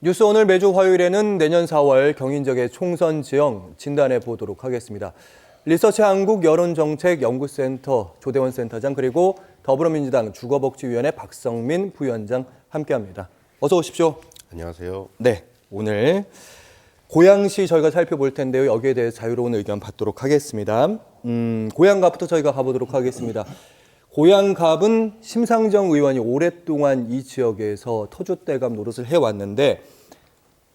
뉴스 오늘 매주 화요일에는 내년 4월 경인지역의 총선 지형 진단해 보도록 하겠습니다. 리서치 한국 여론정책 연구센터 조대원 센터장 그리고 더불어민주당 주거복지위원회 박성민 부위원장 함께합니다. 어서 오십시오. 안녕하세요. 네, 오늘 고양시 저희가 살펴볼 텐데요. 여기에 대해서 자유로운 의견 받도록 하겠습니다. 음, 고양갑부터 저희가 가보도록 하겠습니다. 고양갑은 심상정 의원이 오랫동안 이 지역에서 터줏대감 노릇을 해왔는데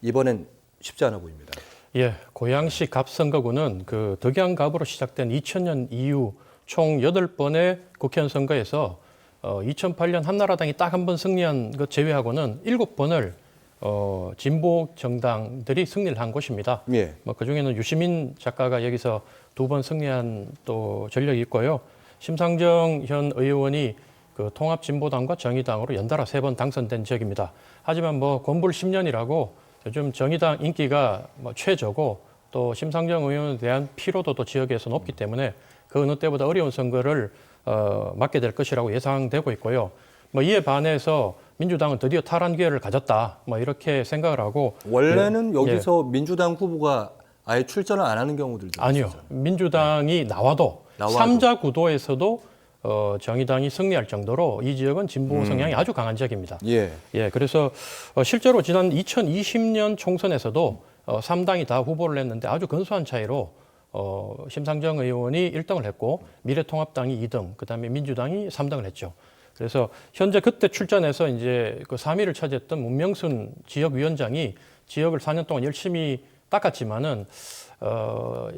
이번엔 쉽지 않아 보입니다. 예, 고양시 갑선거구는 그 덕양갑으로 시작된 2000년 이후 총 8번의 국회의원 선거에서 어, 2008년 한나라당이 딱 한 번 승리한 것 제외하고는 7번을 어, 진보 정당들이 승리를 한 곳입니다. 예. 뭐 그중에는 유시민 작가가 여기서 두 번 승리한 또 전력이 있고요. 심상정 현 의원이 그 통합진보당과 정의당으로 연달아 세 번 당선된 지역입니다. 하지만 뭐 권불 10년이라고 요즘 정의당 인기가 뭐 최저고 또 심상정 의원에 대한 피로도도 지역에서 높기 때문에 그 어느 때보다 어려운 선거를 어, 맞게 될 것이라고 예상되고 있고요. 뭐 이에 반해서 민주당은 드디어 탈환 기회를 가졌다. 뭐 이렇게 생각을 하고 원래는 예, 여기서 민주당 후보가 아예 출전을 안 하는 경우들도 아니요. 있었잖아요. 민주당이 나와도. 삼자 구도에서도 어, 정의당이 승리할 정도로 이 지역은 진보 음. 성향이 아주 강한 지역입니다. 예. 예, 그래서 어, 실제로 지난 2020년 총선에서도 어, 3당이 다 후보를 냈는데 아주 근소한 차이로 어, 심상정 의원이 1등을 했고 미래통합당이 2등, 그다음에 민주당이 3등을 했죠. 그래서 현재 그때 출전해서 이제 그 3위를 차지했던 문명순 지역위원장이 지역을 4년 동안 열심히 닦았지만은 어,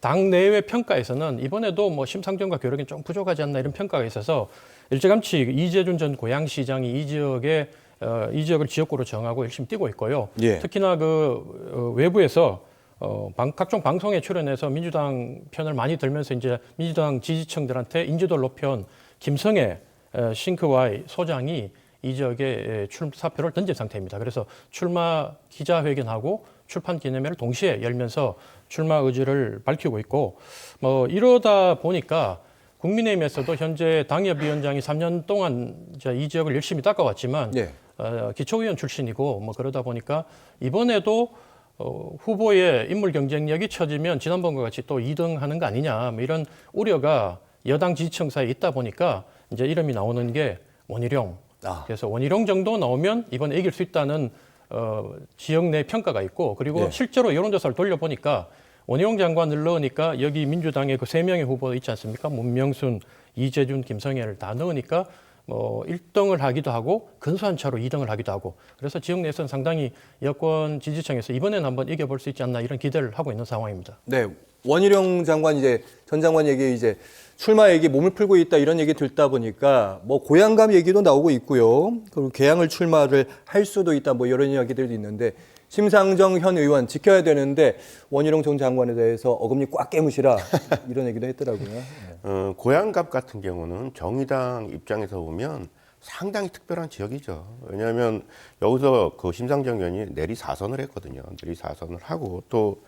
당 내외 평가에서는 이번에도 뭐 심상정과 교력이 좀 부족하지 않나 이런 평가가 있어서 일찌감치 이재준 전 고양시장이 이 지역에 어, 이 지역을 지역구로 정하고 열심히 뛰고 있고요. 예. 특히나 그 어, 외부에서 어, 방, 각종 방송에 출연해서 민주당 편을 많이 들면서 이제 민주당 지지층들한테 인지도를 높여온 김성애 에, 싱크와이 소장이 이 지역에 에, 출 사표를 던진 상태입니다. 그래서 출마 기자회견하고 출판 기념회를 동시에 열면서 출마 의지를 밝히고 있고 뭐 이러다 보니까 국민의힘에서도 현재 당협위원장이 3년 동안 이 지역을 열심히 닦아왔지만 예. 어, 기초의원 출신이고 뭐 그러다 보니까 이번에도 어, 후보의 인물 경쟁력이 처지면 지난번과 같이 또 2등 하는 거 아니냐 뭐 이런 우려가 여당 지지층 사이에 있다 보니까 이제 이름이 나오는 게 원희룡. 아. 그래서 원희룡 정도 나오면 이번에 이길 수 있다는 어, 지역 내 평가가 있고 그리고 예. 실제로 여론조사를 돌려보니까 원희룡 장관을 넣으니까 여기 민주당의 그 세 명의 후보 있지 않습니까? 문명순, 이재준, 김성애를 다 넣으니까 뭐 1등을 하기도 하고 근소한 차로 2등을 하기도 하고 그래서 지역 내에서는 상당히 여권 지지층에서 이번에는 한번 이겨볼 수 있지 않나 이런 기대를 하고 있는 상황입니다. 네, 원희룡 장관 이제 전 장관 얘기 이제 출마 얘기 몸을 풀고 있다 이런 얘기 듣다 보니까 뭐 고향감 얘기도 나오고 있고요. 그리고 개항을 출마를 할 수도 있다 뭐 이런 이야기들도 있는데 심상정 현 의원 지켜야 되는데 원희룡 전 장관에 대해서 어금니 꽉 깨무시라 이런 얘기도 했더라고요. 네. 어, 고양갑 같은 경우는 정의당 입장에서 보면 상당히 특별한 지역이죠. 왜냐하면 여기서 그 심상정 의원이 내리 사선을 했거든요. 내리 사선을 하고 또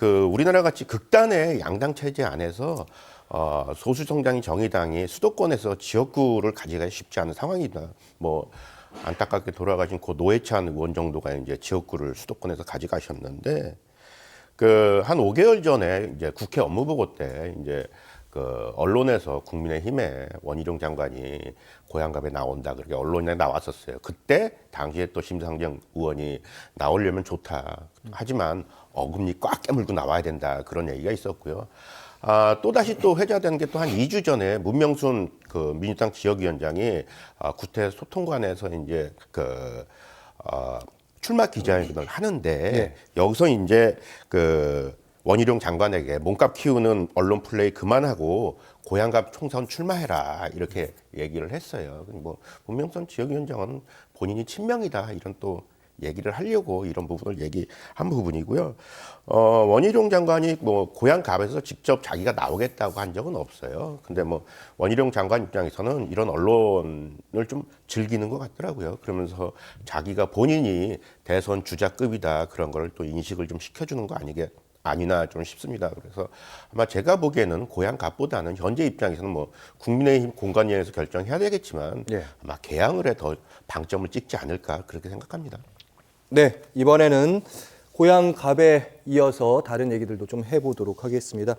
그 우리나라 같이 극단의 양당 체제 안에서 어, 소수 정당인 정의당이 수도권에서 지역구를 가져가기 쉽지 않은 상황이다. 뭐 안타깝게 돌아가신 고 노회찬 의원 정도가 이제 지역구를 수도권에서 가져가셨는데 그 한 5개월 전에 이제 국회 업무보고 때 이제 그 언론에서 국민의힘에 원희룡 장관이 고향갑에 나온다 그렇게 언론에 나왔었어요. 그때 당시에 또 심상정 의원이 나오려면 좋다. 하지만 어금니 꽉 깨물고 나와야 된다 그런 얘기가 있었고요. 아, 또 다시 또 회자된 게 또 한 2주 전에 문명순 그 민주당 지역위원장이 아, 구태 소통관에서 이제 그 어, 출마 기자회견을 하는데 네. 여기서 이제 그 원희룡 장관에게 몸값 키우는 언론 플레이 그만하고 고향갑 총선 출마해라 이렇게 얘기를 했어요. 뭐 문명선 지역위원장은 본인이 친명이다 이런 또 얘기를 하려고 이런 부분을 얘기한 부분이고요. 어, 원희룡 장관이 뭐 고향 갑에서 직접 자기가 나오겠다고 한 적은 없어요. 근데 뭐 원희룡 장관 입장에서는 이런 언론을 좀 즐기는 것 같더라고요. 그러면서 자기가 본인이 대선 주자급이다 그런 걸 또 인식을 좀 시켜주는 거 아니게 아니나 좀 싶습니다. 그래서 아마 제가 보기에는 고향 갑보다는 현재 입장에서는 뭐 국민의힘 공관위에서 결정해야 되겠지만 예. 아마 개항을 해 더 방점을 찍지 않을까 그렇게 생각합니다. 네, 이번에는 고향 갑에 이어서 다른 얘기들도 좀 해보도록 하겠습니다.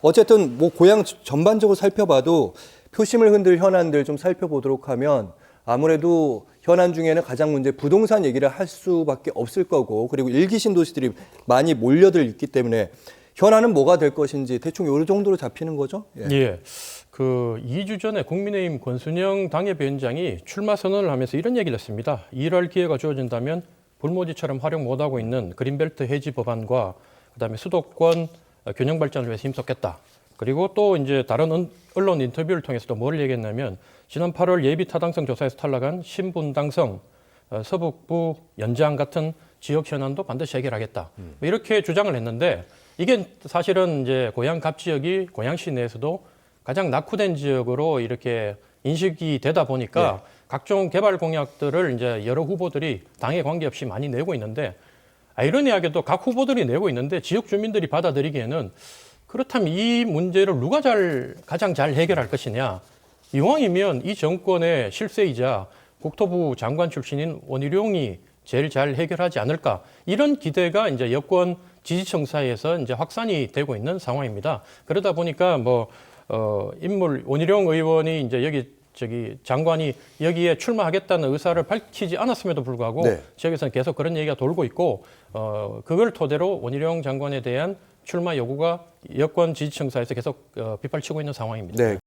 어쨌든 뭐 고향 전반적으로 살펴봐도 표심을 흔들 현안들 좀 살펴보도록 하면 아무래도 현안 중에는 가장 문제 부동산 얘기를 할 수밖에 없을 거고 그리고 일기 신도시들이 많이 몰려들 있기 때문에 현안은 뭐가 될 것인지 대충 요 정도로 잡히는 거죠. 예. 예. 그 2주 전에 국민의힘 권순영 당협위원장이 출마 선언을 하면서 이런 얘기를 했습니다. 일할 기회가 주어진다면 불모지처럼 활용 못하고 있는 그린벨트 해지 법안과 그다음에 수도권 균형 발전을 위해서 힘썼겠다. 그리고 또 이제 다른 언- 언론 인터뷰를 통해서도 뭘 얘기했냐면 지난 8월 예비 타당성 조사에서 탈락한 신분당성 어, 서북부 연장 같은 지역 현안도 반드시 해결하겠다. 뭐 이렇게 주장을 했는데 이게 사실은 이제 고향 갑 지역이 고양시 내에서도 가장 낙후된 지역으로 이렇게 인식이 되다 보니까 각종 개발 공약들을 이제 여러 후보들이 당에 관계없이 많이 내고 있는데 아이러니하게도 각 후보들이 내고 있는데 지역 주민들이 받아들이기에는 그렇다면 이 문제를 누가 잘 가장 잘 해결할 것이냐 이왕이면 이 정권의 실세이자 국토부 장관 출신인 원희룡이 제일 잘 해결하지 않을까 이런 기대가 이제 여권 지지층 사이에서 이제 확산이 되고 있는 상황입니다. 그러다 보니까 뭐 어, 인물 원희룡 의원이 이제 여기 저기 장관이 여기에 출마하겠다는 의사를 밝히지 않았음에도 불구하고 네. 지역에서는 계속 그런 얘기가 돌고 있고 어, 그걸 토대로 원희룡 장관에 대한 출마 요구가 여권 지지층 사이에서 계속 어, 빗발치고 있는 상황입니다. 네.